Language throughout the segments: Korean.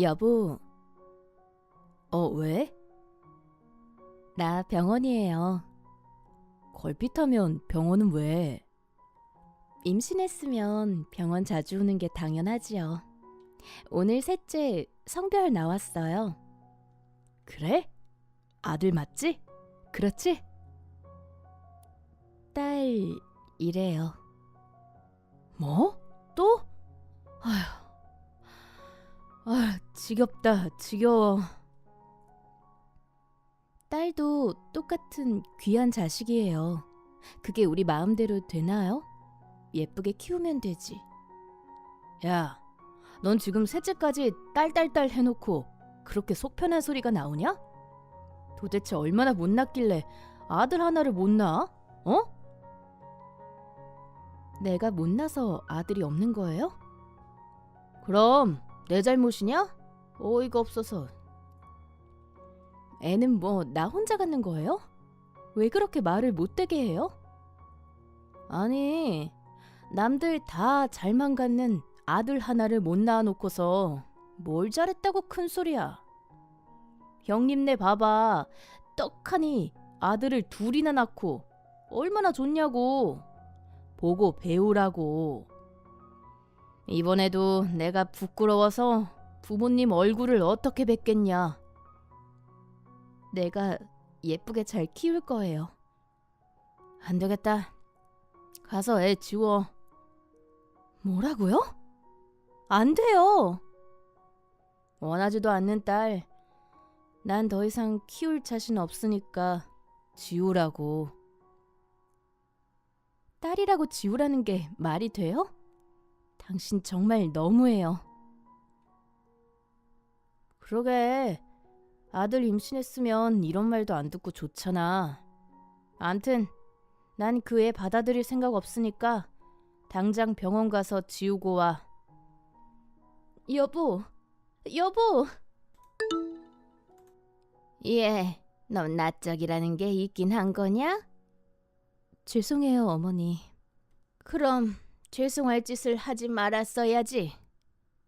여보. 어, 왜? 나 병원이에요. 걸핏하면 병원은 왜? 임신했으면 병원 자주 오는 게 당연하지요. 오늘 셋째 성별 나왔어요. 그래? 아들 맞지? 그렇지? 딸 이래요. 뭐? 또? 아휴. 아, 지겹다. 지겨워. 딸도 똑같은 귀한 자식이에요. 그게 우리 마음대로 되나요? 예쁘게 키우면 되지. 야, 넌 지금 셋째까지 딸딸딸 해놓고 그렇게 속 편한 소리가 나오냐? 도대체 얼마나 못 났길래 아들 하나를 못 낳아? 어? 내가 못 나서 아들이 없는 거예요? 그럼 내 잘못이냐? 어이가 없어서. 애는 뭐 나 혼자 갖는 거예요? 왜 그렇게 말을 못되게 해요? 아니, 남들 다 잘만 갖는 아들 하나를 못 낳아놓고서 뭘 잘했다고 큰 소리야. 형님네 봐봐. 떡하니 아들을 둘이나 낳고 얼마나 좋냐고. 보고 배우라고. 이번에도 내가 부끄러워서 부모님 얼굴을 어떻게 뵙겠냐. 내가 예쁘게 잘 키울 거예요. 안 되겠다. 가서 애 지워. 뭐라고요? 안 돼요. 원하지도 않는 딸. 난 더 이상 키울 자신 없으니까 지우라고. 딸이라고 지우라는 게 말이 돼요? 당신 정말 너무해요. 그러게. 아들 임신했으면 이런 말도 안 듣고 좋잖아. 암튼 난 그 애 받아들일 생각 없으니까 당장 병원 가서 지우고 와. 여보, 여보. 예, 넌 낯짝이라는 게 있긴 한 거냐? 죄송해요, 어머니. 그럼 죄송할 짓을 하지 말았어야지.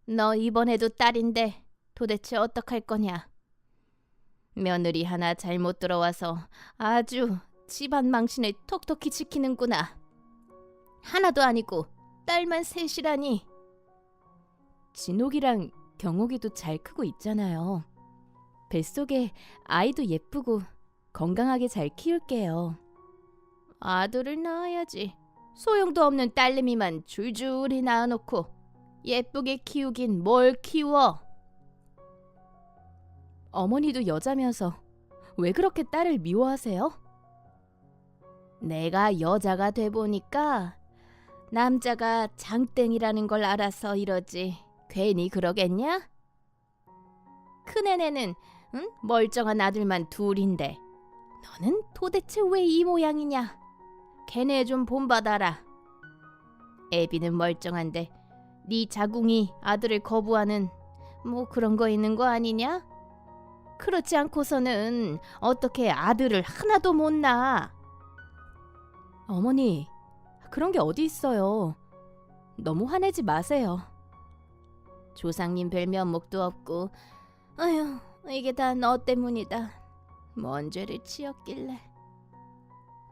너 이번에도 딸인데 도대체 어떡할 거냐? 며느리 하나 잘못 들어와서 아주 집안 망신을 톡톡히 지키는구나. 하나도 아니고 딸만 셋이라니. 진옥이랑 경옥이도 잘 크고 있잖아요. 뱃속에 아이도 예쁘고 건강하게 잘 키울게요. 아들을 낳아야지. 소용도 없는 딸내미만 줄줄이 낳아놓고 예쁘게 키우긴 뭘 키워. 어머니도 여자면서 왜 그렇게 딸을 미워하세요? 내가 여자가 돼 보니까 남자가 장땡이라는 걸 알아서 이러지. 괜히 그러겠냐? 큰애네는 응? 멀쩡한 아들만 둘인데 너는 도대체 왜 이 모양이냐? 걔네 좀 본받아라. 애비는 멀쩡한데 네 자궁이 아들을 거부하는 뭐 그런 거 있는 거 아니냐? 그렇지 않고서는 어떻게 아들을 하나도 못 낳아? 어머니, 그런 게 어디 있어요. 너무 화내지 마세요. 조상님 별 면 목도 없고, 아휴, 이게 다 너 때문이다. 뭔 죄를 지었길래.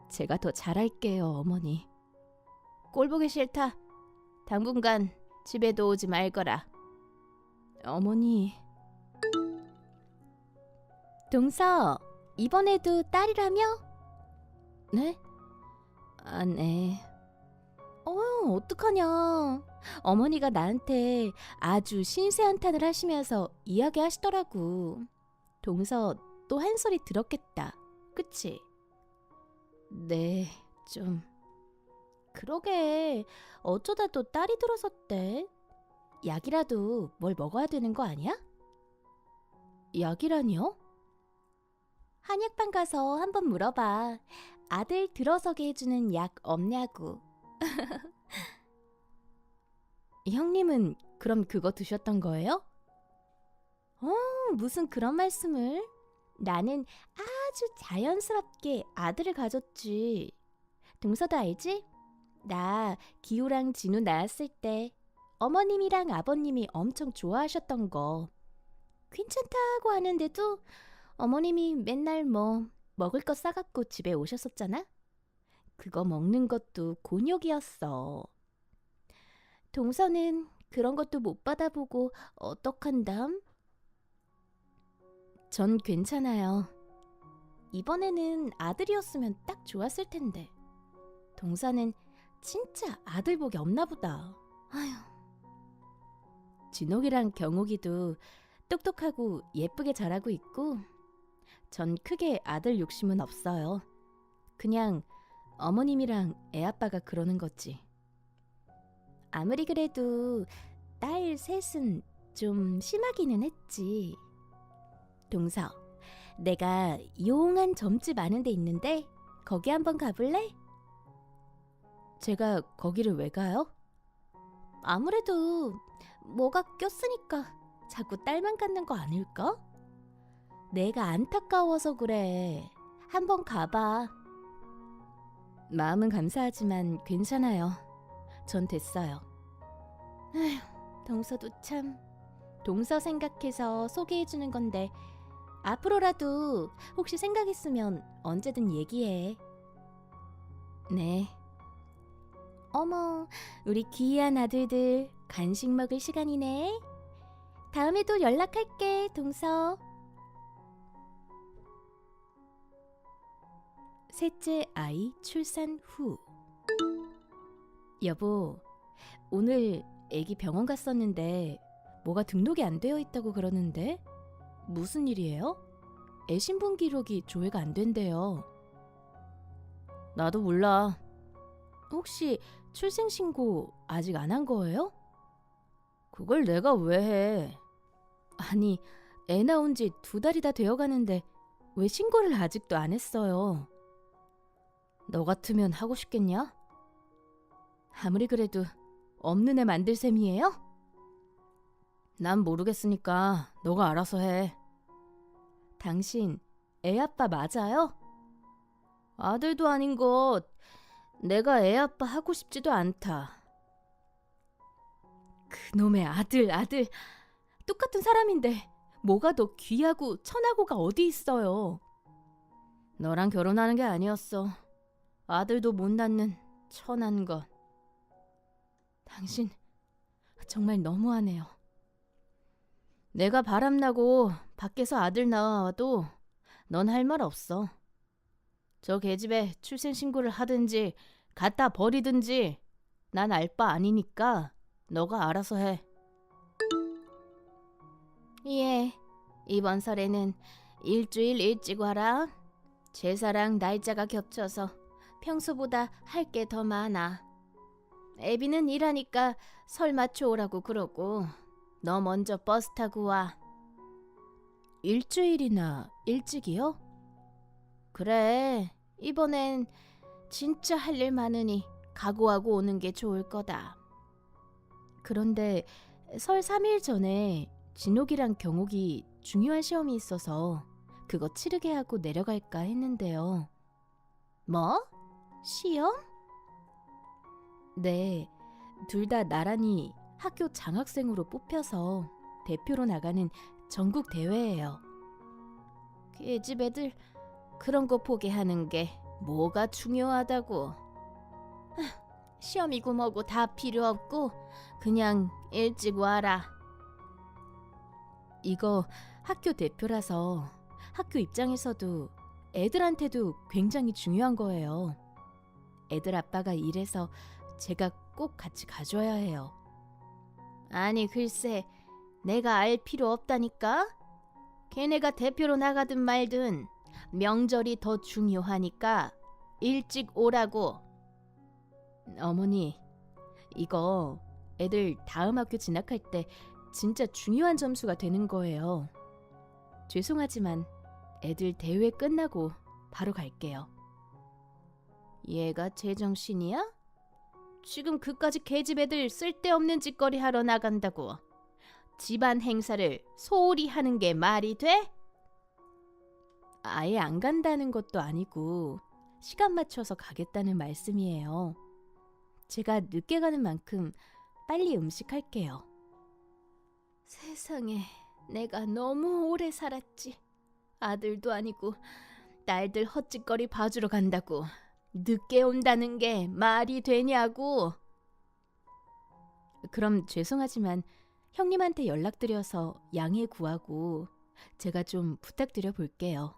제가 더 잘할게요, 어머니. 꼴 보기 싫다. 당분간 집에도 오지 말거라. 어머니. 동서, 이번에도 딸이라며? 네? 아, 네. 어, 어떡하냐. 어머니가 나한테 아주 신세한탄을 하시면서 이야기하시더라고. 동서 또 한 소리 들었겠다. 그치? 네, 좀. 그러게, 어쩌다 또 딸이 들어섰대. 약이라도 뭘 먹어야 되는 거 아니야? 약이라니요? 한약방 가서 한번 물어봐. 아들 들어서게 해주는 약 없냐고. 형님은 그럼 그거 드셨던 거예요? 어, 무슨 그런 말씀을? 나는 아주 자연스럽게 아들을 가졌지. 동서도 알지? 나 기우랑 진우 낳았을 때 어머님이랑 아버님이 엄청 좋아하셨던 거. 괜찮다고 하는데도 어머님이 맨날 뭐 먹을 거 싸갖고 집에 오셨었잖아? 그거 먹는 것도 곤욕이었어. 동서는 그런 것도 못 받아보고 어떡한담? 전 괜찮아요. 이번에는 아들이었으면 딱 좋았을 텐데. 동서는 진짜 아들 복이 없나 보다. 아휴. 진옥이랑 경옥이도 똑똑하고 예쁘게 자라고 있고 전 크게 아들 욕심은 없어요. 그냥 어머님이랑 애아빠가 그러는 거지. 아무리 그래도 딸 셋은 좀 심하기는 했지. 동서, 내가 용한 점집 아는 데 있는데 거기 한번 가볼래? 제가 거기를 왜 가요? 아무래도 뭐가 꼈으니까 자꾸 딸만 갖는 거 아닐까? 내가 안타까워서 그래. 한번 가봐. 마음은 감사하지만 괜찮아요. 전 됐어요. 에휴, 동서도 참. 동서 생각해서 소개해주는 건데 앞으로라도 혹시 생각 있으면 언제든 얘기해. 네. 어머, 우리 귀한 아들들 간식 먹을 시간이네. 다음에도 연락할게, 동서. 셋째 아이 출산 후. 여보, 오늘 애기 병원 갔었는데 뭐가 등록이 안 되어 있다고 그러는데 무슨 일이에요? 애 신분 기록이 조회가 안 된대요. 나도 몰라. 혹시 출생 신고 아직 안 한 거예요? 그걸 내가 왜 해? 아니, 애 나온 지 두 달이 다 되어 가는데 왜 신고를 아직도 안 했어요? 너 같으면 하고 싶겠냐? 아무리 그래도 없는 애 만들 셈이에요? 난 모르겠으니까 너가 알아서 해. 당신 애 아빠 맞아요? 아들도 아닌 것. 내가 애 아빠 하고 싶지도 않다. 그놈의 아들, 아들. 똑같은 사람인데 뭐가 더 귀하고 천하고가 어디 있어요? 너랑 결혼하는 게 아니었어. 아들도 못 낳는 천한 것. 당신 정말 너무하네요. 내가 바람나고 밖에서 아들 낳아와도 넌 할 말 없어. 저 계집에 출생신고를 하든지 갖다 버리든지 난 알 바 아니니까 너가 알아서 해. 예, 이번 설에는 일주일 일찍 와라. 제사랑 날짜가 겹쳐서 평소보다 할 게 더 많아. 애비는 일하니까 설 맞춰 오라고 그러고 너 먼저 버스 타고 와. 일주일이나 일찍이요? 그래. 이번엔 진짜 할 일 많으니 각오하고 오는 게 좋을 거다. 그런데 설 3일 전에 진옥이랑 경옥이 중요한 시험이 있어서 그거 치르게 하고 내려갈까 했는데요. 뭐? 시험? 네, 둘 다 나란히 학교 장학생으로 뽑혀서 대표로 나가는 전국 대회예요. 계집 애들 그런 거 보게 하는 게 뭐가 중요하다고. 하, 시험이고 뭐고 다 필요 없고 그냥 일찍 와라. 이거 학교 대표라서 학교 입장에서도 애들한테도 굉장히 중요한 거예요. 애들 아빠가 일해서 제가 꼭 같이 가줘야 해요. 아니 글쎄 내가 알 필요 없다니까. 걔네가 대표로 나가든 말든 명절이 더 중요하니까 일찍 오라고. 어머니, 이거 애들 다음 학교 진학할 때 진짜 중요한 점수가 되는 거예요. 죄송하지만 애들 대회 끝나고 바로 갈게요. 얘가 제정신이야? 지금 그까지 계집 애들 쓸데없는 짓거리 하러 나간다고. 집안 행사를 소홀히 하는 게 말이 돼? 아예 안 간다는 것도 아니고 시간 맞춰서 가겠다는 말씀이에요. 제가 늦게 가는 만큼 빨리 음식할게요. 세상에 내가 너무 오래 살았지. 아들도 아니고 딸들 헛짓거리 봐주러 간다고 늦게 온다는 게 말이 되냐고. 그럼 죄송하지만 형님한테 연락드려서 양해 구하고 제가 좀 부탁드려 볼게요.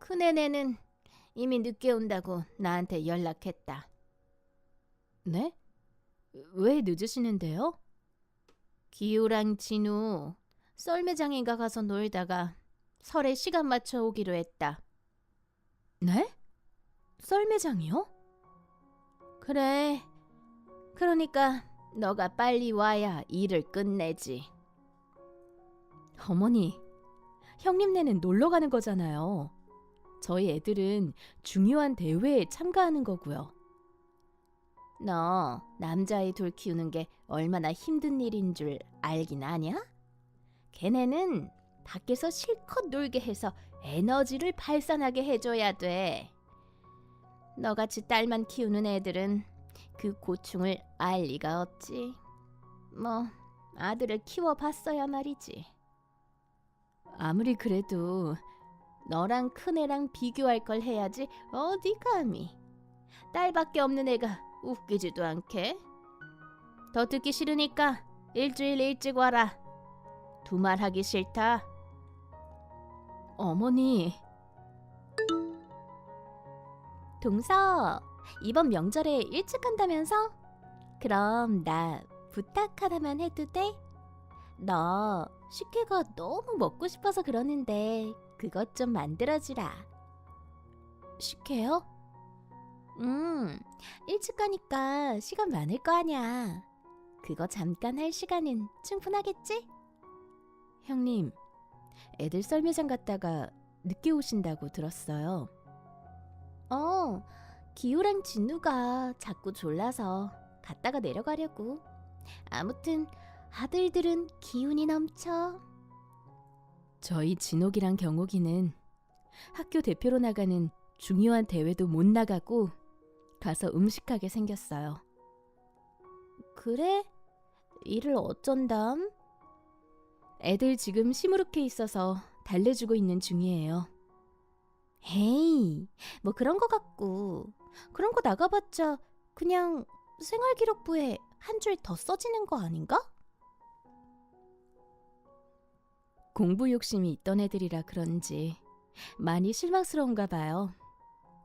큰애네는 이미 늦게 온다고 나한테 연락했다. 네? 왜 늦으시는데요? 기우랑 진우 썰매장인가 가서 놀다가 설에 시간 맞춰 오기로 했다. 네? 썰매장이요? 그래. 그러니까 너가 빨리 와야 일을 끝내지. 어머니, 형님네는 놀러 가는 거잖아요. 저희 애들은 중요한 대회에 참가하는 거고요. 너 남자아이 둘 키우는 게 얼마나 힘든 일인 줄 알긴 아냐? 걔네는 밖에서 실컷 놀게 해서 에너지를 발산하게 해줘야 돼. 너같이 딸만 키우는 애들은 그 고충을 알 리가 없지. 뭐 아들을 키워봤어야 말이지. 아무리 그래도 너랑 큰애랑 비교할 걸 해야지 어디 감히. 딸밖에 없는 애가 웃기지도 않게. 더 듣기 싫으니까 일주일 일찍 와라. 두말 하기 싫다. 어머니. 동서, 이번 명절에 일찍 간다면서? 그럼 나 부탁 하나만 해도 돼? 너 식혜가 너무 먹고 싶어서 그러는데 그것 좀 만들어주라. 식혜요? 음, 일찍 가니까 시간 많을 거 아냐. 그거 잠깐 할 시간은 충분하겠지? 형님, 애들 썰매장 갔다가 늦게 오신다고 들었어요. 어, 기우랑 진우가 자꾸 졸라서 갔다가 내려가려고. 아무튼 아들들은 기운이 넘쳐. 저희 진옥이랑 경옥이는 학교 대표로 나가는 중요한 대회도 못 나가고 가서 음식하게 생겼어요. 그래? 일을 어쩐담? 애들 지금 시무룩해 있어서 달래주고 있는 중이에요. 에이, 뭐 그런 거 같고 그런 거 나가봤자 그냥 생활기록부에 한 줄 더 써지는 거 아닌가? 공부 욕심이 있던 애들이라 그런지 많이 실망스러운가 봐요.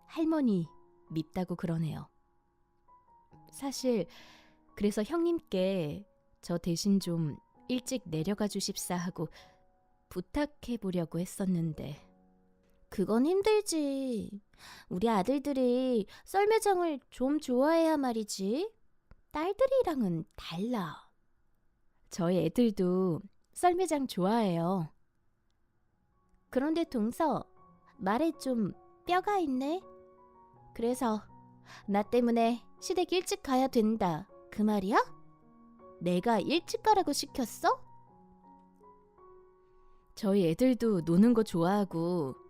할머니 밉다고 그러네요. 사실 그래서 형님께 저 대신 좀 일찍 내려가 주십사 하고 부탁해 보려고 했었는데 그건 힘들지. 우리 아들들이 썰매장을 좀 좋아해야 말이지. 딸들이랑은 달라. 저희 애들도 썰매장 좋아해요. 그런데 동서 말에 좀 뼈가 있네. 그래서 나 때문에 시댁 일찍 가야 된다. 그 말이야? 내가 일찍 가라고 시켰어? 저희 애들도 노는 거 좋아하고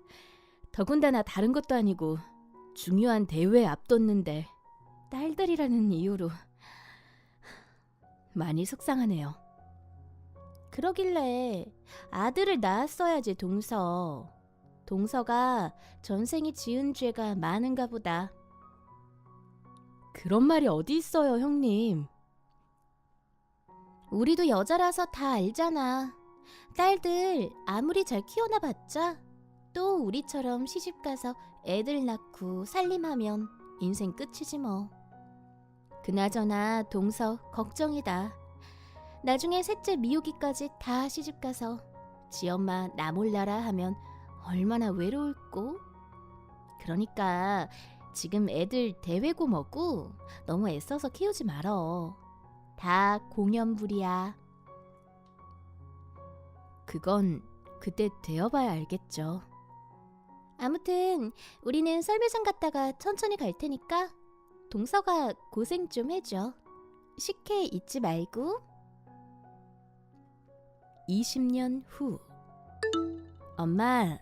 더군다나 다른 것도 아니고 중요한 대회 앞뒀는데 딸들이라는 이유로 많이 속상하네요. 그러길래 아들을 낳았어야지 동서. 동서가 전생이 지은 죄가 많은가 보다. 그런 말이 어디 있어요, 형님. 우리도 여자라서 다 알잖아. 딸들 아무리 잘 키워놔봤자 또 우리처럼 시집가서 애들 낳고 살림하면 인생 끝이지 뭐. 그나저나 동서 걱정이다. 나중에 셋째 미우기까지 다 시집가서 지 엄마 나 몰라라 하면 얼마나 외로울꼬? 그러니까 지금 애들 대회고 뭐고 너무 애써서 키우지 말어. 다 공연불이야. 그건 그때 되어봐야 알겠죠. 아무튼 우리는 썰매장 갔다가 천천히 갈 테니까 동서가 고생 좀 해줘. 식혜 잊지 말고. 20년 후. 엄마,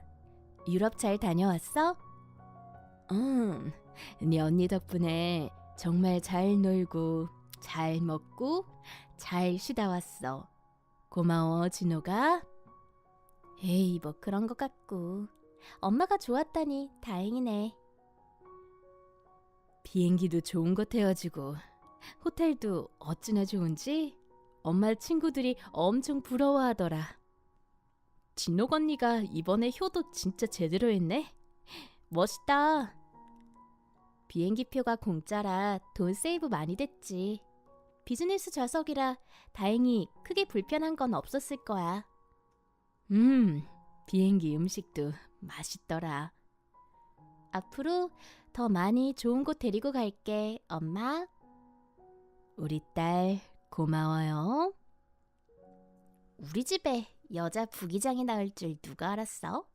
유럽 잘 다녀왔어? 응, 네 언니 덕분에 정말 잘 놀고, 잘 먹고, 잘 쉬다 왔어. 고마워, 진호가. 에이, 뭐 그런 것 같고. 엄마가 좋았다니 다행이네. 비행기도 좋은 거 태워주고 호텔도 어찌나 좋은지 엄마 친구들이 엄청 부러워하더라. 진옥 언니가 이번에 효도 진짜 제대로 했네. 멋있다. 비행기 표가 공짜라 돈 세이브 많이 됐지. 비즈니스 좌석이라 다행히 크게 불편한 건 없었을 거야. 음, 비행기 음식도 맛있더라. 앞으로 더 많이 좋은 곳 데리고 갈게, 엄마. 우리 딸 고마워요. 우리 집에 여자 부기장이 나올 줄 누가 알았어?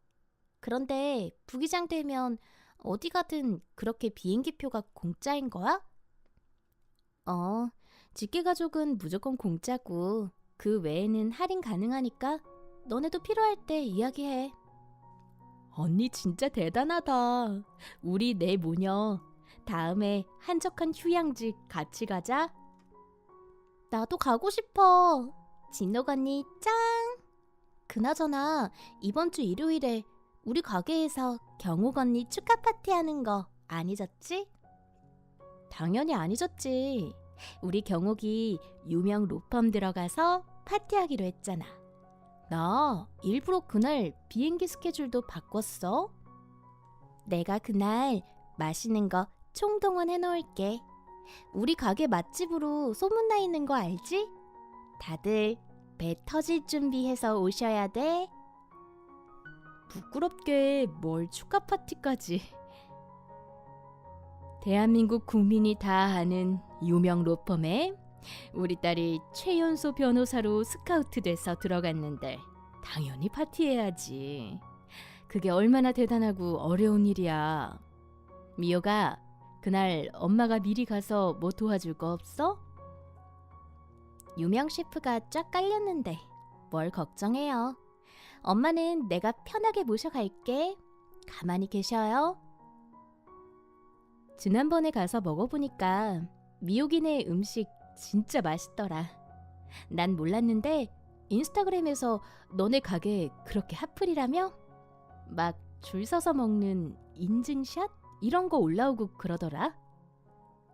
그런데 부기장 되면 어디 가든 그렇게 비행기 표가 공짜인 거야? 어, 직계 가족은 무조건 공짜고 그 외에는 할인 가능하니까 너네도 필요할 때 이야기해. 언니 진짜 대단하다. 우리 네 모녀 다음에 한적한 휴양지 같이 가자. 나도 가고 싶어. 진옥 언니 짱. 그나저나 이번 주 일요일에 우리 가게에서 경옥 언니 축하 파티 하는 거 안 잊었지? 당연히 안 잊었지. 우리 경옥이 유명 로펌 들어가서 파티하기로 했잖아. 나 일부러 그날 비행기 스케줄도 바꿨어. 내가 그날 맛있는 거 총동원 해놓을게. 우리 가게 맛집으로 소문나 있는 거 알지? 다들 배 터질 준비해서 오셔야 돼. 부끄럽게 뭘 축하 파티까지. 대한민국 국민이 다 아는 유명 로펌에 우리 딸이 최연소 변호사로 스카우트 돼서 들어갔는데 당연히 파티해야지. 그게 얼마나 대단하고 어려운 일이야. 미호가 그날 엄마가 미리 가서 뭐 도와줄 거 없어? 유명 셰프가 쫙 깔렸는데 뭘 걱정해요. 엄마는 내가 편하게 모셔갈게. 가만히 계셔요. 지난번에 가서 먹어보니까 미호기네 음식 진짜 맛있더라. 난 몰랐는데 인스타그램에서 너네 가게 그렇게 핫플이라며? 막 줄 서서 먹는 인증샷 이런 거 올라오고 그러더라.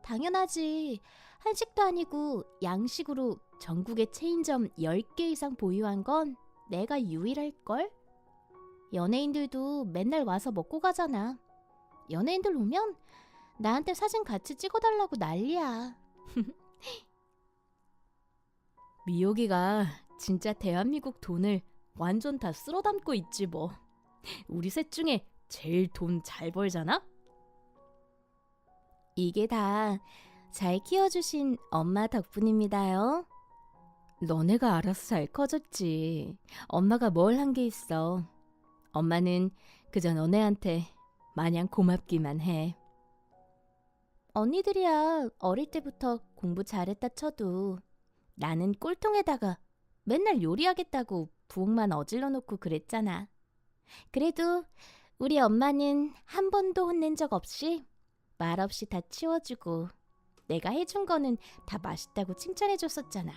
당연하지. 한식도 아니고 양식으로 전국에 체인점 10개 이상 보유한 건 내가 유일할걸? 연예인들도 맨날 와서 먹고 가잖아. 연예인들 오면 나한테 사진 같이 찍어달라고 난리야. 미호기가 진짜 대한민국 돈을 완전 다 쓸어 담고 있지 뭐. 우리 셋 중에 제일 돈 잘 벌잖아? 이게 다 잘 키워주신 엄마 덕분입니다요. 너네가 알아서 잘 커졌지. 엄마가 뭘 한 게 있어. 엄마는 그저 너네한테 마냥 고맙기만 해. 언니들이야 어릴 때부터 공부 잘했다 쳐도 나는 꼴통에다가 맨날 요리하겠다고 부엌만 어질러 놓고 그랬잖아. 그래도 우리 엄마는 한 번도 혼낸 적 없이 말 없이 다 치워주고 내가 해준 거는 다 맛있다고 칭찬해줬었잖아.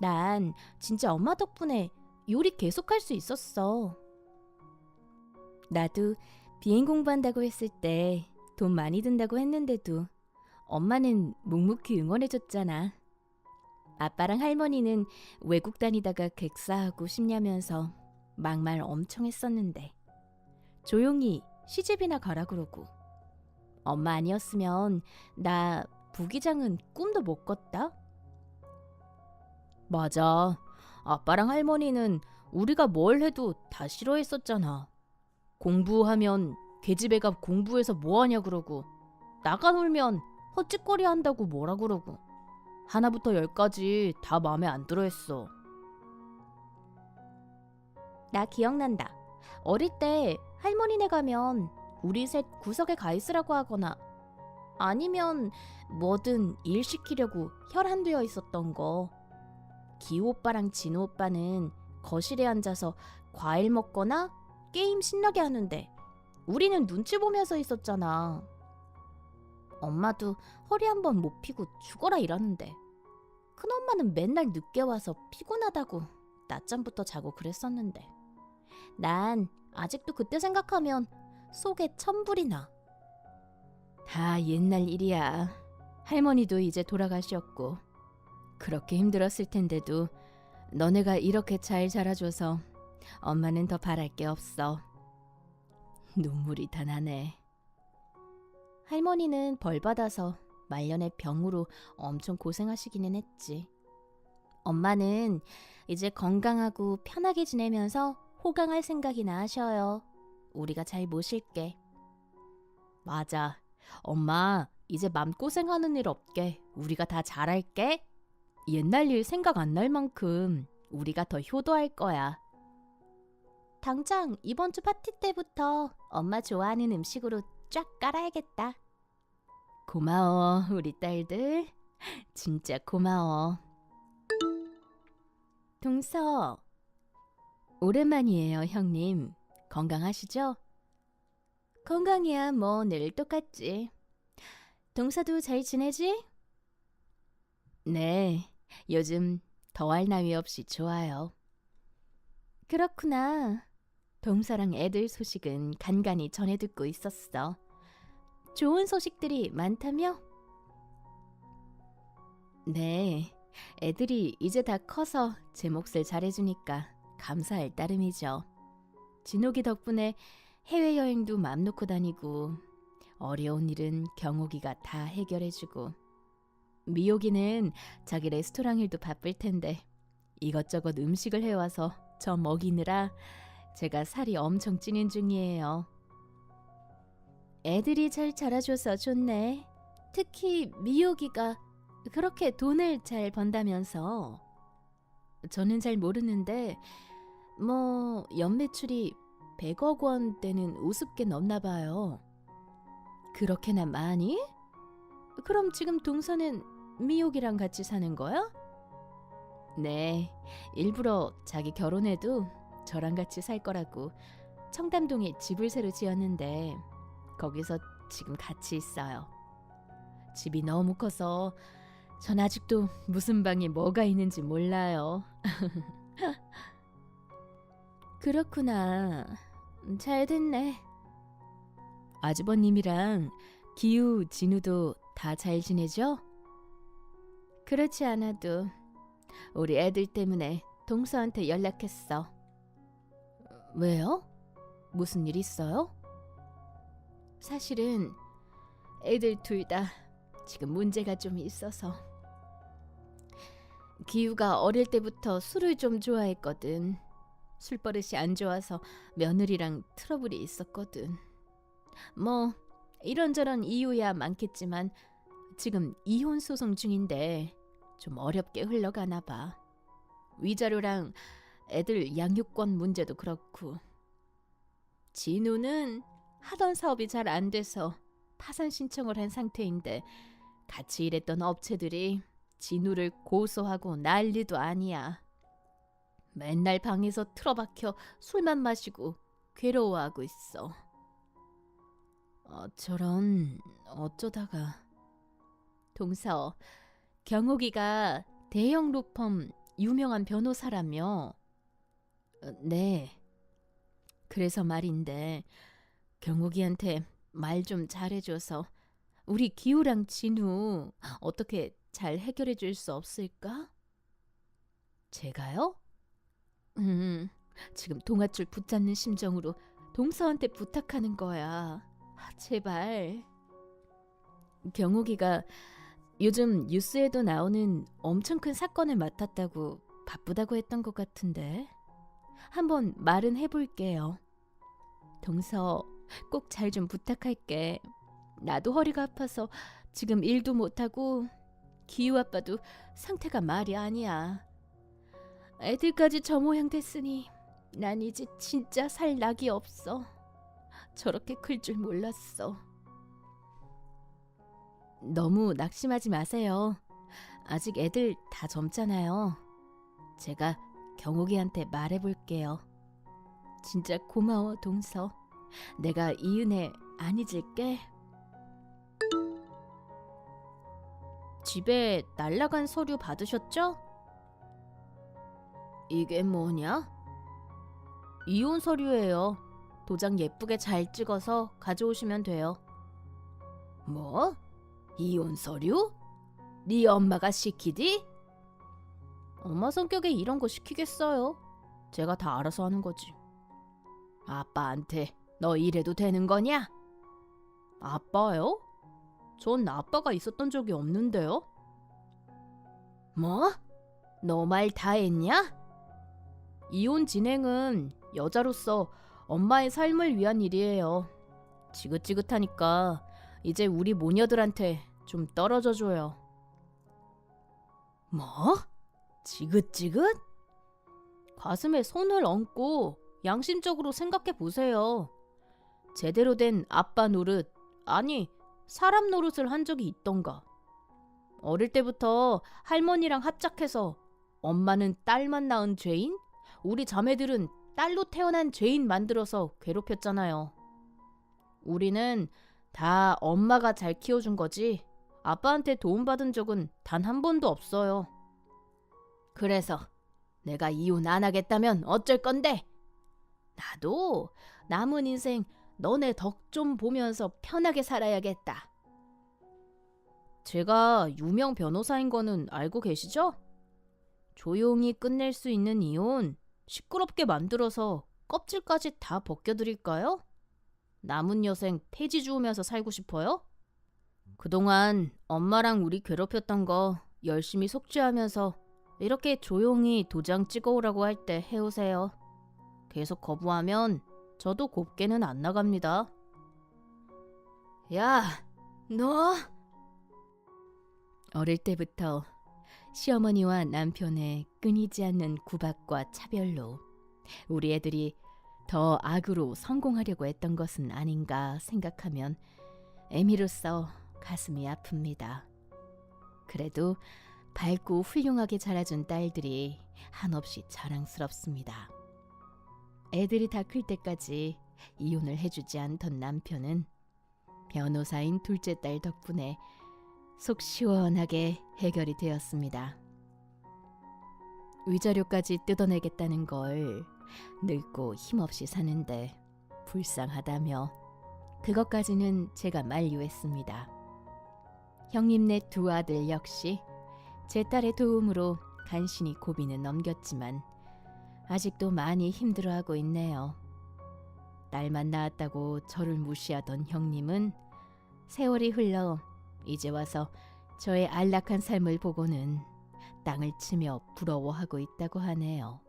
난 진짜 엄마 덕분에 요리 계속할 수 있었어. 나도 비행 공부한다고 했을 때 돈 많이 든다고 했는데도 엄마는 묵묵히 응원해줬잖아. 아빠랑 할머니는 외국 다니다가 객사하고 싶냐면서 막말 엄청 했었는데 조용히 시집이나 가라 그러고 엄마 아니었으면 나 부기장은 꿈도 못 꿨다. 맞아. 아빠랑 할머니는 우리가 뭘 해도 다 싫어했었잖아. 공부하면 계집애가 공부해서 뭐하냐 그러고 나가 놀면 헛짓거리 한다고 뭐라 그러고 하나부터 열까지 다 마음에 안 들어 했어. 나 기억난다. 어릴 때 할머니네 가면 우리 셋 구석에 가 있으라고 하거나 아니면 뭐든 일 시키려고 혈안되어 있었던 거. 기호 오빠랑 진호 오빠는 거실에 앉아서 과일 먹거나 게임 신나게 하는데 우리는 눈치 보면서 있었잖아. 엄마도 허리 한 번 못 피고 죽어라 이러는데 큰엄마는 맨날 늦게 와서 피곤하다고 낮잠부터 자고 그랬었는데. 난 아직도 그때 생각하면 속에 천불이 나. 다 옛날 일이야. 할머니도 이제 돌아가셨고 그렇게 힘들었을 텐데도 너네가 이렇게 잘 자라줘서 엄마는 더 바랄 게 없어. 눈물이 다 나네. 할머니는 벌 받아서 말년에 병으로 엄청 고생하시기는 했지. 엄마는 이제 건강하고 편하게 지내면서 호강할 생각이나 하셔요. 우리가 잘 모실게. 맞아. 엄마, 이제 맘고생하는 일 없게 우리가 다 잘할게. 옛날 일 생각 안 날 만큼 우리가 더 효도할 거야. 당장 이번 주 파티 때부터 엄마 좋아하는 음식으로 쫙 깔아야겠다. 고마워, 우리 딸들. 진짜 고마워. 동서. 오랜만이에요, 형님. 건강하시죠? 건강이야, 뭐 늘 똑같지. 동서도 잘 지내지? 네, 요즘 더할 나위 없이 좋아요. 그렇구나. 동서랑 애들 소식은 간간히 전해 듣고 있었어. 좋은 소식들이 많다며? 네, 애들이 이제 다 커서 제 몫을 잘해주니까 감사할 따름이죠. 진옥이 덕분에 해외여행도 맘 놓고 다니고 어려운 일은 경옥이가 다 해결해주고 미옥이는 자기 레스토랑 일도 바쁠 텐데 이것저것 음식을 해와서 저 먹이느라 제가 살이 엄청 찌는 중이에요. 애들이 잘 자라줘서 좋네. 특히 미옥이가 그렇게 돈을 잘 번다면서. 저는 잘 모르는데 뭐 연매출이 100억 원대는 우습게 넘나 봐요. 그렇게나 많이? 그럼 지금 동서는 미옥이랑 같이 사는 거야? 네, 일부러 자기 결혼해도 저랑 같이 살 거라고 청담동에 집을 새로 지었는데 거기서 지금 같이 있어요. 집이 너무 커서 전 아직도 무슨 방에 뭐가 있는지 몰라요. 그렇구나. 잘 됐네. 아주버님이랑 기우, 진우도 다 잘 지내죠? 그렇지 않아도 우리 애들 때문에 동서한테 연락했어. 왜요? 무슨 일 있어요? 사실은 애들 둘 다 지금 문제가 좀 있어서. 기우가 어릴 때부터 술을 좀 좋아했거든. 술버릇이 안 좋아서 며느리랑 트러블이 있었거든. 뭐 이런저런 이유야 많겠지만 지금 이혼 소송 중인데 좀 어렵게 흘러가나 봐. 위자료랑 애들 양육권 문제도 그렇고. 진우는 하던 사업이 잘 안 돼서 파산 신청을 한 상태인데 같이 일했던 업체들이 진우를 고소하고 난리도 아니야. 맨날 방에서 틀어박혀 술만 마시고 괴로워하고 있어. 어, 저런 어쩌다가 동서 경옥이가 대형 로펌 유명한 변호사라며 어, 네 그래서 말인데 경옥이한테 말 좀 잘해줘서 우리 기우랑 진우 어떻게 잘 해결해 줄 수 없을까? 제가요? 음, 지금 동아줄 붙잡는 심정으로 동서한테 부탁하는 거야. 아, 제발. 경옥이가 요즘 뉴스에도 나오는 엄청 큰 사건을 맡았다고 바쁘다고 했던 것 같은데 한번 말은 해볼게요. 동서 꼭 잘 좀 부탁할게. 나도 허리가 아파서 지금 일도 못하고 기우 아빠도 상태가 말이 아니야. 애들까지 저 모양 됐으니 난 이제 진짜 살 낙이 없어. 저렇게 클 줄 몰랐어. 너무 낙심하지 마세요. 아직 애들 다 젊잖아요. 제가 경옥이한테 말해볼게요. 진짜 고마워, 동서. 내가 이 은혜 안 잊을게. 집에 날라간 서류 받으셨죠? 이게 뭐냐? 이혼 서류예요. 도장 예쁘게 잘 찍어서 가져오시면 돼요. 뭐? 이혼 서류? 네 엄마가 시키디? 엄마 성격에 이런 거 시키겠어요. 제가 다 알아서 하는 거지. 아빠한테 너 이래도 되는 거냐? 아빠요? 전 아빠가 있었던 적이 없는데요. 뭐? 너 말 다 했냐? 이혼 진행은 여자로서 엄마의 삶을 위한 일이에요. 지긋지긋하니까 이제 우리 모녀들한테 좀 떨어져 줘요. 뭐? 지긋지긋? 가슴에 손을 얹고 양심적으로 생각해 보세요. 제대로 된 아빠 노릇, 아니, 사람 노릇을 한 적이 있던가. 어릴 때부터 할머니랑 합작해서 엄마는 딸만 낳은 죄인, 우리 자매들은 딸로 태어난 죄인 만들어서 괴롭혔잖아요. 우리는 다 엄마가 잘 키워준 거지 아빠한테 도움받은 적은 단 한 번도 없어요. 그래서 내가 이혼 안 하겠다면 어쩔 건데? 나도 남은 인생 너네 덕 좀 보면서 편하게 살아야겠다. 제가 유명 변호사인 거는 알고 계시죠? 조용히 끝낼 수 있는 이혼 시끄럽게 만들어서 껍질까지 다 벗겨드릴까요? 남은 여생 폐지 주우면서 살고 싶어요? 그동안 엄마랑 우리 괴롭혔던 거 열심히 속죄하면서 이렇게 조용히 도장 찍어오라고 할 때 해오세요. 계속 거부하면 저도 곱게는 안 나갑니다. 야, 너! 어릴 때부터 시어머니와 남편의 끊이지 않는 구박과 차별로 우리 애들이 더 악으로 성공하려고 했던 것은 아닌가 생각하면 애미로서 가슴이 아픕니다. 그래도 밝고 훌륭하게 자라준 딸들이 한없이 자랑스럽습니다. 애들이 다 클 때까지 이혼을 해주지 않던 남편은 변호사인 둘째 딸 덕분에 속 시원하게 해결이 되었습니다. 위자료까지 뜯어내겠다는 걸 늙고 힘없이 사는데 불쌍하다며 그것까지는 제가 만류했습니다. 형님네 두 아들 역시 제 딸의 도움으로 간신히 고비는 넘겼지만 아직도 많이 힘들어하고 있네요. 딸만 낳았다고 저를 무시하던 형님은 세월이 흘러 이제 와서 저의 안락한 삶을 보고는 땅을 치며 부러워하고 있다고 하네요.